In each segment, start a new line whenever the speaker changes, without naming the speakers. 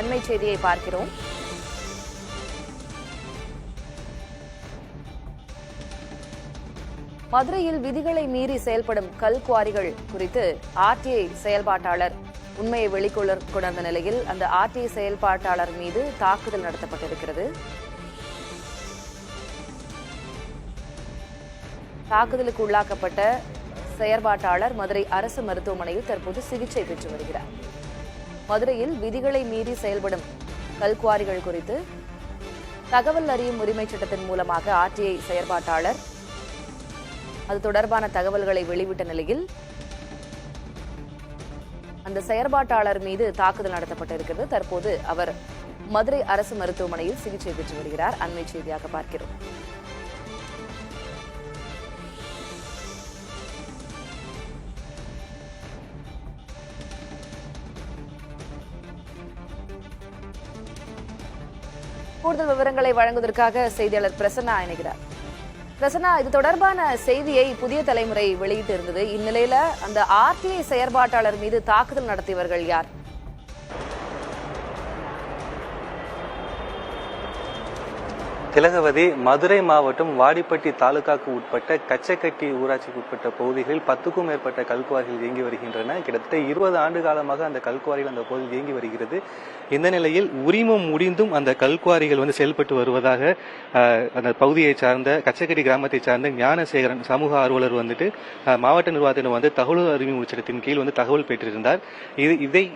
அண்மை செய்தியை பார்க்கிறோம். மதுரையில் விதிகளை மீறி செயல்படும் கல் குவாரிகள் குறித்து ஆர்டிஐ செயல்பாட்டாளர் உண்மையை வெளிக்கொள்ள நிலையில் அந்த ஆர்டிஐ செயல்பாட்டாளர் மீது தாக்குதல் நடத்தப்பட்டிருக்கிறது. தாக்குதலுக்கு உள்ளாக்கப்பட்ட செயற்பாட்டாளர் மதுரை அரசு மருத்துவமனையில் தற்போது சிகிச்சை பெற்று வருகிறார். மதுரையில் விதிகளை மீறி செயல்படும் கல்குவாரிகள் குறித்து தகவல் அறியும் உரிமை சட்டத்தின் மூலமாக ஆர்டிஐ செயற்பாட்டாளர் அது தொடர்பான தகவல்களை வெளிவிட்ட நிலையில் அந்த செயற்பாட்டாளர் மீது தாக்குதல் நடத்தப்பட்டிருக்கிறது. தற்போது அவர் மதுரை அரசு மருத்துவமனையில் சிகிச்சை பெற்று வருகிறார். அண்மை செய்தியாக பார்க்கிறோம். கூடுதல் விவரங்களை வழங்குவதற்காக செய்தியாளர் பிரசன்னா இணைகிறார். பிரசன்னா இது தொடர்பான செய்தியை புதிய தலைமுறை வெளியிட்டு இருந்தது. இந்நிலையில அந்த ஆர்டிஐ செயற்பாட்டாளர் மீது தாக்குதல் நடத்தியவர்கள் யார்?
திலகவதி மதுரை மாவட்டம் வாடிப்பட்டி தாலுகாக்கு உட்பட்ட கச்சக்கட்டி ஊராட்சிக்கு உட்பட்ட பகுதிகளில் பத்துக்கும் மேற்பட்ட கல்குவாரிகள் இயங்கி வருகின்றன. கிட்டத்தட்ட இருபது ஆண்டு காலமாக அந்த கல்குவாரிகள் அந்த பகுதியில் இயங்கி வருகிறது. இந்த நிலையில் உரிமம் முடிந்தும் அந்த கல்குவாரிகள் வந்து செயல்பட்டு வருவதாக அந்த பகுதியை சார்ந்த கச்சக்கட்டி கிராமத்தை சார்ந்த ஞானசேகரன் சமூக ஆர்வலர் வந்துட்டு மாவட்ட நிர்வாகத்திடம் வந்து தகவல் அறிவு உச்சத்தின் கீழ் வந்து தகவல் பெற்றிருந்தார். இது இதை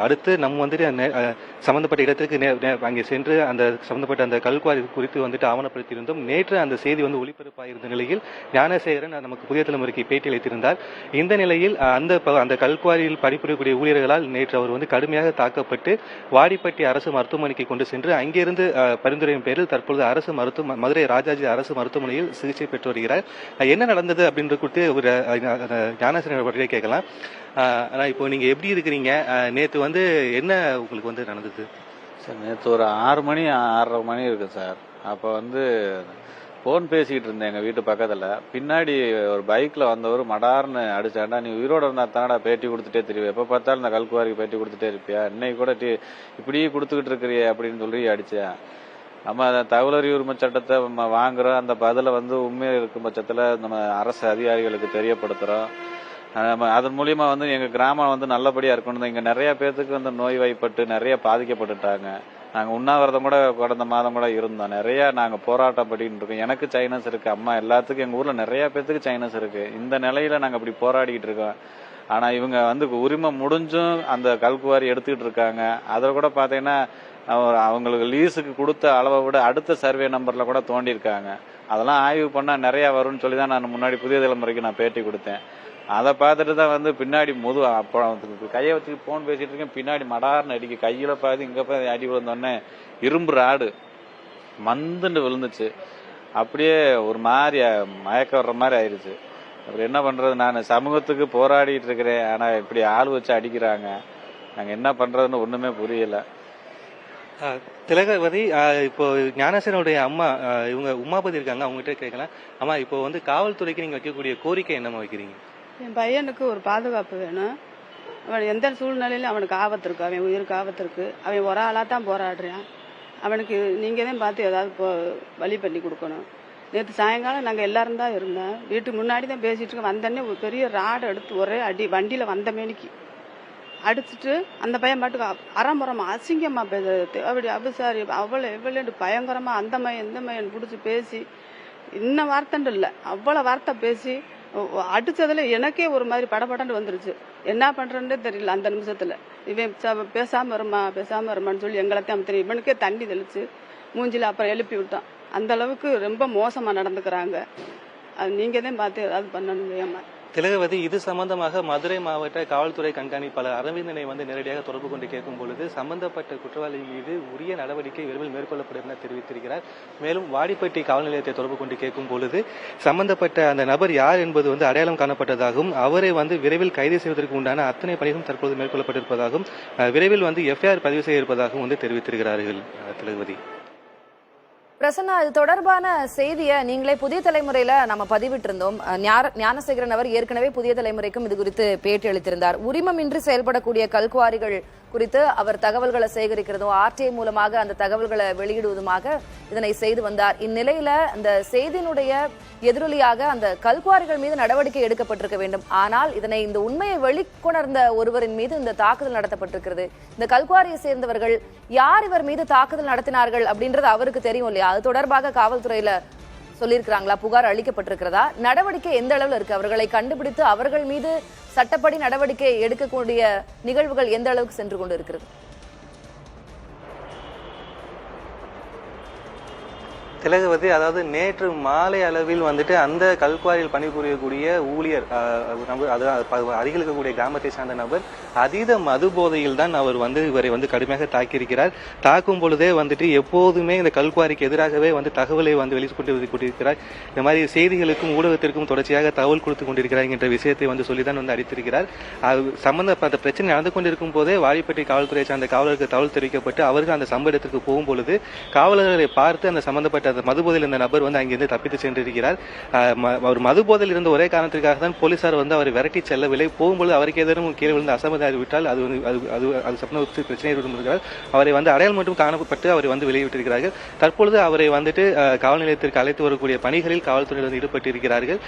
அடுத்து நம்ம வந்துட்டு சம்பந்தப்பட்ட இடத்திற்கு நே- நே- அங்கே சென்று அந்த சம்பந்தப்பட்ட அந்த கல்குவாரி குறித்து வந்துட்டு ஆவணப்படுத்தியிருந்தோம். நேற்று அந்த செய்தி வந்து ஒளிபரப்பாயிருந்த நிலையில் ஞானசேகரன் நமக்கு புதிய தலைமுறைக்கு பேட்டி அளித்திருந்தார். இந்த நிலையில் அந்த ப- அந்த கல்குவாரியில் பணிபுரியக்கூடிய ஊழியர்களால் நேற்று அவர் வந்து கடுமையாக தாக்கப்பட்டு வாடிப்பட்டி அரசு மருத்துவமனைக்கு கொண்டு சென்று அங்கிருந்து பரிந்துரையின் பேரில் தற்பொழுது அரசு மருத்துவ மதுரை ராஜாஜி அரசு மருத்துவமனையில் சிகிச்சை பெற்று வருகிறார். என்ன நடந்தது அப்படின்ற குறித்து ஒரு ஞானசேகரன் பற்றியே கேட்கலாம். அஹ், இப்போ நீங்க எப்படி இருக்கிறீங்க? நேற்று நேத்து வந்து என்ன உங்களுக்கு வந்து நடந்தது?
சார் நேற்று ஒரு ஆறு மணி ஆறரை மணி இருக்கு சார். அப்போ வந்து ஃபோன் பேசிக்கிட்டு இருந்தேன் எங்கள் வீட்டு பக்கத்தில். பின்னாடி ஒரு பைக்கில் வந்தவர் மடார்னு அடிச்சாண்டா நீ உயிரோட இருந்தா தானடா பேட்டி கொடுத்துட்டே தெரியும் எப்போ பார்த்தாலும் இந்த கல்குவாரிக்கு பேட்டி கொடுத்துட்டே இருப்பியா? இன்னைக்கு கூட டி இப்படியே கொடுத்துக்கிட்டு இருக்கிறியே அப்படின்னு சொல்லி அடிச்சேன். நம்ம அந்த தகவல் உரிமை சட்டத்தை நம்ம வாங்குறோம். அந்த பதிலை வந்து உண்மையாக இருக்கும் பட்சத்தில் நம்ம அரசு அதிகாரிகளுக்கு தெரியப்படுத்துகிறோம் நம்ம அதன் மூலியமா வந்து எங்க கிராமம் வந்து நல்லபடியா இருக்கணும் இங்க நிறைய பேர்த்துக்கு வந்து நோய் வாய்ப்பட்டு நிறைய பாதிக்கப்பட்டுட்டாங்க. நாங்கள் உண்ணாவிரதம் கூட கடந்த மாதம் கூட இருந்தோம். நிறைய நாங்கள் போராட்டம் பண்ணிட்டு இருக்கோம். எனக்கு சைனஸ் இருக்கு அம்மா எல்லாத்துக்கும் எங்கள் ஊரில் நிறைய பேர்த்துக்கு சைனஸ் இருக்கு. இந்த நிலையில நாங்கள் இப்படி போராடிக்கிட்டு இருக்கோம். ஆனால் இவங்க வந்து உரிமை முடிஞ்சும் அந்த கல்குவாரி எடுத்துக்கிட்டு இருக்காங்க. அதில் கூட பார்த்தீங்கன்னா அவங்களுக்கு லீஸுக்கு கொடுத்த அளவை விட அடுத்த சர்வே நம்பரில் கூட தோண்டியிருக்காங்க. அதெல்லாம் ஆய்வு பண்ணால் நிறையா வரும்னு சொல்லி தான் நான் முன்னாடி புதிய தலைமுறைக்கு நான் பேட்டி கொடுத்தேன். அதை பார்த்துட்டு தான் வந்து பின்னாடி முது அப்போ கையை வச்சு போன் பேசிட்டு இருக்கேன். பின்னாடி மடார்னு அடிக்க. கையில பாதி இங்க பாதி அடி விழுந்தோடனே இரும்பு ராடு மந்துண்டு விழுந்துச்சு. அப்படியே ஒரு மாதிரி மயக்க மயக்கம் வர்ற மாதிரி ஆயிடுச்சு அப்புறம் என்ன பண்றது? நான் சமூகத்துக்கு போராடிட்டு இருக்கிறேன். ஆனா இப்படி ஆள் வச்சு அடிக்கிறாங்க. நாங்கள் என்ன பண்றதுன்னு ஒண்ணுமே புரியல.
திலகபதி திலகவதி இப்போ ஞானசேனுடைய அம்மா இவங்க உமாபதி இருக்காங்க. அவங்ககிட்ட கேட்கலாம். அம்மா இப்போ வந்து காவல்துறைக்கு நீங்க வைக்கக்கூடிய கோரிக்கை என்னமா வைக்கிறீங்க?
என் பையனுக்கு ஒரு பாதுகாப்பு வேணும். அவன் எந்த சூழ்நிலையிலும் அவனுக்கு ஆபத்து இருக்கு அவன் உயிருக்கு ஆபத்து இருக்கு அவன் ஒரு ஆளாக தான் போராடுறான். அவனுக்கு நீங்கள் தான் பார்த்து ஏதாவது போ வழி பண்ணி கொடுக்கணும். நேற்று சாயங்காலம் நாங்கள் எல்லாரும் தான் இருந்தோம். வீட்டுக்கு முன்னாடி தான் பேசிட்டு இருக்கோம். வந்தோடனே ஒரு பெரிய ராடு எடுத்து ஒரே அடி வண்டியில் வந்த மேனிக்கு. அடிச்சிட்டு அந்த பையன் பாட்டுக்கு அ- அறமுறமா அசிங்கமா பேசுறது அப்படி அபிசாரி அவ்வளோ எவ்வளோ பயங்கரமா அந்த மையன் இந்த மையன் பிடிச்சி பேசி இன்ன வார்த்தைன்னு இல்லை. அவ்வளோ வார்த்தை பேசி அடித்ததில் எனக்கே ஒரு மாதிரி படபடன்னு வந்துருச்சு. என்ன பண்ணுறேன்னு தெரியல அந்த நிமிஷத்தில். இவன் பேசாமல் வருமா பேசாமல் வருமான்னு சொல்லி எங்களை தான் தெரியும் இவனுக்கே தண்ணி தெளிச்சு மூஞ்சில் அப்புறம் எழுப்பி விட்டான். அந்த அளவுக்கு ரொம்ப மோசமாக நடந்துக்கிறாங்க. அது நீங்கள் தான் பார்த்து ஏதாவது பண்ணணும் ஏமா
திலகவதி இது சம்பந்தமாக மதுரை மாவட்ட காவல்துறை கண்காணிப்பாளர் அரவிந்தனை வந்து நேரடியாக தொடர்பு கொண்டு கேட்கும் பொழுது சம்பந்தப்பட்ட குற்றவாளி மீது உரிய நடவடிக்கை விரைவில் மேற்கொள்ளப்படும் என தெரிவித்திருக்கிறார். மேலும் வாடிப்பட்டி காவல் நிலையத்தை தொடர்பு கொண்டு கேட்கும் பொழுது சம்பந்தப்பட்ட அந்த நபர் யார் என்பது வந்து அடையாளம் காணப்பட்டதாகவும் அவரை வந்து விரைவில் கைது செய்வதற்கு உண்டான அத்தனை பணிகளும் தற்போது மேற்கொள்ளப்பட்டிருப்பதாகவும் விரைவில் வந்து எஃப்ஐஆர் பதிவு செய்ய இருப்பதாகவும் வந்து தெரிவித்திருக்கிறார்கள் திலகவதி.
பிரசன்னா இது தொடர்பான செய்தியை நீங்களே புதிய தலைமுறையில நம்ம பதிவிட்டிருந்தோம். ஞான- ஞானசேகரன் அவர் ஏற்கனவே புதிய தலைமுறைக்கும் இது குறித்து பேட்டி அளித்திருந்தார். உரிமமின்றி செயல்படக்கூடிய கல்குவாரிகள் குறித்து அவர் தகவல்களை சேகரிக்கிறதும் ஆர்டிஐ மூலமாக அந்த தகவல்களை வெளியிடுவதுமாக இதனை செய்து வந்தார். இந்நிலையில அந்த செய்தியினுடைய எதிரொலியாக அந்த கல்குவாரிகள் மீது நடவடிக்கை எடுக்கப்பட்டிருக்க வேண்டும். ஆனால் இதனை இந்த உண்மையை வெளிக்கொணர்ந்த ஒருவரின் மீது இந்த தாக்குதல் நடத்தப்பட்டிருக்கிறது. இந்த கல்குவாரியை சேர்ந்தவர்கள் யார் இவர் மீது தாக்குதல் நடத்தினார்கள் அப்படின்றது அவருக்கு தெரியும் இல்லையா? அது தொடர்பாக காவல்துறையில சொல்லியிருக்கிறாங்களா? புகார் அளிக்கப்பட்டிருக்கிறதா? நடவடிக்கை எந்த அளவில் இருக்கு? அவர்களை கண்டுபிடித்து அவர்கள் மீது சட்டப்படி நடவடிக்கை எடுக்கக்கூடிய நிகழ்வுகள் எந்த அளவுக்கு சென்று கொண்டு இருக்கிறது
திலகவதி அதாவது நேற்று மாலை அளவில் வந்துட்டு அந்த கல்குவாரியில் பணிபுரியக்கூடிய ஊழியர் நபர் அது அருகில் இருக்கக்கூடிய கிராமத்தை சார்ந்த நபர் அதீத மது போதையில் தான் அவர் வந்து இவரை வந்து கடுமையாக தாக்கியிருக்கிறார். தாக்கும் பொழுதே வந்துட்டு எப்போதுமே இந்த கல்குவாரிக்கு எதிராகவே வந்து தகவலை வந்து வெளி கொண்டு வந்து கொண்டிருக்கிறார். இந்த மாதிரி செய்திகளுக்கும் ஊடகத்திற்கும் தொடர்ச்சியாக தகவல் கொடுத்து கொண்டிருக்கிறார் என்ற விஷயத்தை வந்து சொல்லி தான் வந்து அடித்திருக்கிறார் அது சம்பந்தப்பட்ட பிரச்சனை நடந்து கொண்டிருக்கும் போதே வாடிப்பட்டி காவல்துறை சார்ந்த காவலருக்கு தகவல் தெரிவிக்கப்பட்டு அவர்கள் அந்த சம்பவ இடத்திற்கு போகும் பொழுது காவலர்களை பார்த்து அந்த சம்பந்தப்பட்ட அந்த மதுபோதையில் இருந்த நபர் வந்து அங்கிருந்து தப்பித்து சென்றிருக்கிறார். அவர் மதுபோதையில் இருந்த ஒரே காரணத்திற்காக தான் போலீசார் வந்து அவரை விரட்டி செல்லவில்லை போகும்போது அவருக்கு ஏதேனும் கீழே விழுந்து அசமதாகி விட்டால் அது வந்து அது அது அது சம்பந்த பிரச்சனை இருந்திருக்கிறார் அவரை வந்து அடையாளம் மட்டும் காணப்பட்டு அவரை வந்து வெளியிட்டிருக்கிறார்கள். தற்பொழுது அவரை வந்துட்டு காவல் நிலையத்திற்கு அழைத்து வரக்கூடிய பணிகளில் காவல்துறையில் வந்து ஈடுபட்டிருக்கிறார்கள்.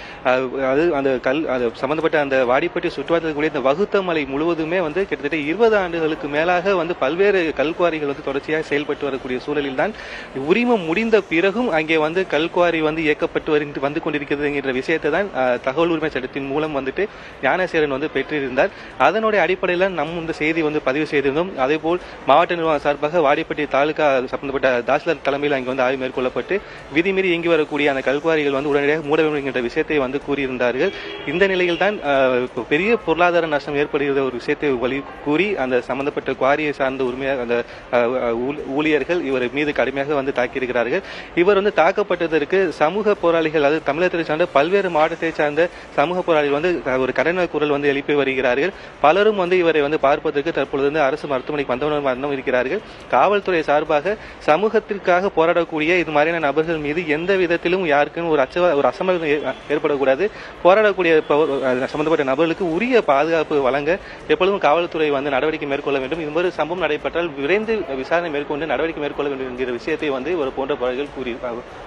அது அந்த கல் அது சம்பந்தப்பட்ட அந்த வாடிப்பட்டி சுற்றுவட்டத்தில் இந்த இந்த வகுத்தமலை முழுவதுமே வந்து கிட்டத்தட்ட இருபது ஆண்டுகளுக்கு மேலாக வந்து பல்வேறு கல்குவாரிகள் வந்து தொடர்ச்சியாக செயல்பட்டு வரக்கூடிய சூழலில் தான் உரிமம் முடிந்த பிறகும் அங்கே வந்து கல்குவாரி வந்து இயக்கப்பட்டு வருகின்ற- வந்து கொண்டிருக்கிறது என்கிற விஷயத்தை தான் தகவல் உரிமை சட்டத்தின் மூலம் வந்துட்டு ஞானசேரன் வந்து பெற்றிருந்தார். அதனுடைய அடிப்படையில் நம் இந்த செய்தி வந்து பதிவு செய்திருந்தோம். அதே போல் மாவட்ட நிர்வாகம் சார்பாக வாடிப்பட்டி தாலுகா சம்பந்தப்பட்ட தாசில்தார் தலைமையில் அங்கே வந்து ஆய்வு மேற்கொள்ளப்பட்டு விதிமீறி இயங்கி வரக்கூடிய அந்த கல்குவாரிகள் வந்து உடனடியாக மூட வேண்டும் என்கிற விஷயத்தை வந்து கூறியிருந்தார்கள். இந்த நிலையில் தான் பெரிய பொருளாதார நஷ்டம் ஏற்படுகிற ஒரு விஷயத்தை வழி கூறி அந்த சம்பந்தப்பட்ட குவாரியை சார்ந்த உரிமையாக அந்த ஊழியர்கள் இவர் மீது கடுமையாக வந்து தாக்கியிருக்கிறார்கள். இவர் வந்து தாக்கப்பட்டதற்கு சமூக போராளிகள் அதாவது தமிழகத்தை சார்ந்த பல்வேறு மாவட்டத்தை சார்ந்த சமூக போராளிகள் வந்து ஒரு கடன குரல் வந்து எழுப்பி வருகிறார்கள். பலரும் வந்து இவரை வந்து பார்ப்பதற்கு தற்பொழுது வந்து அரசு மருத்துவமனைக்கு வந்தவர்கள் வந்தம் இருக்கிறார்கள். காவல்துறை சார்பாக சமூகத்திற்காக போராடக்கூடிய இது மாதிரியான நபர்கள் மீது எந்த விதத்திலும் யாருக்கும் ஒரு அச்ச ஒரு அசம்பவம் ஏற்படக்கூடாது. போராடக்கூடிய பவர் அது சம்பந்தப்பட்ட நபர்களுக்கு உரிய பாதுகாப்பு வழங்க எப்பொழுதும் காவல்துறை வந்து நடவடிக்கை மேற்கொள்ள வேண்டும். இது மாதிரி சம்பவம் நடைபெற்றால் விரைந்து விசாரணை மேற்கொண்டு நடவடிக்கை மேற்கொள்ள வேண்டும் என்கிற விஷயத்தை வந்து ஒரு போன்ற பலர்கள் கூறி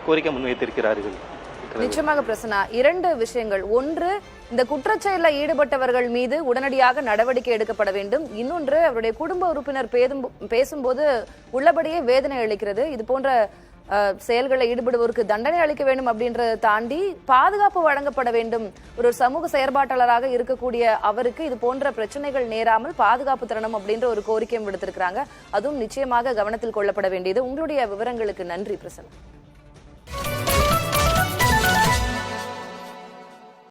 கோரிக்கை முன்வைத்திருக்கிறார்கள்.
நிச்சயமாக பிரசனா இரண்டு விஷயங்கள். ஒன்று இந்த குற்றச்செயலில் ஈடுபட்டவர்கள் மீது உடனடியாக நடவடிக்கை எடுக்கப்பட வேண்டும். இன்னொன்று அவருடைய குடும்ப உறுப்பினர் பேதும் பேசும்போது உள்ளபடியே வேதனை அளிக்கிறது. இது போன்ற செயல்களில் ஈடுபடுவோருக்கு தண்டனை அளிக்க வேண்டும் அப்படின்றத தாண்டி பாதுகாப்பு வழங்கப்பட வேண்டும். ஒரு சமூக செயற்பாட்டாளராக இருக்கக்கூடிய அவருக்கு இது போன்ற பிரச்சனைகள் நேராமல் பாதுகாப்பு தரணும் அப்படின்ற ஒரு கோரிக்கையும் விடுத்திருக்கிறாங்க. அதுவும் நிச்சயமாக கவனத்தில் கொள்ளப்பட வேண்டியது. உங்களுடைய விவரங்களுக்கு நன்றி பிரசன்னா.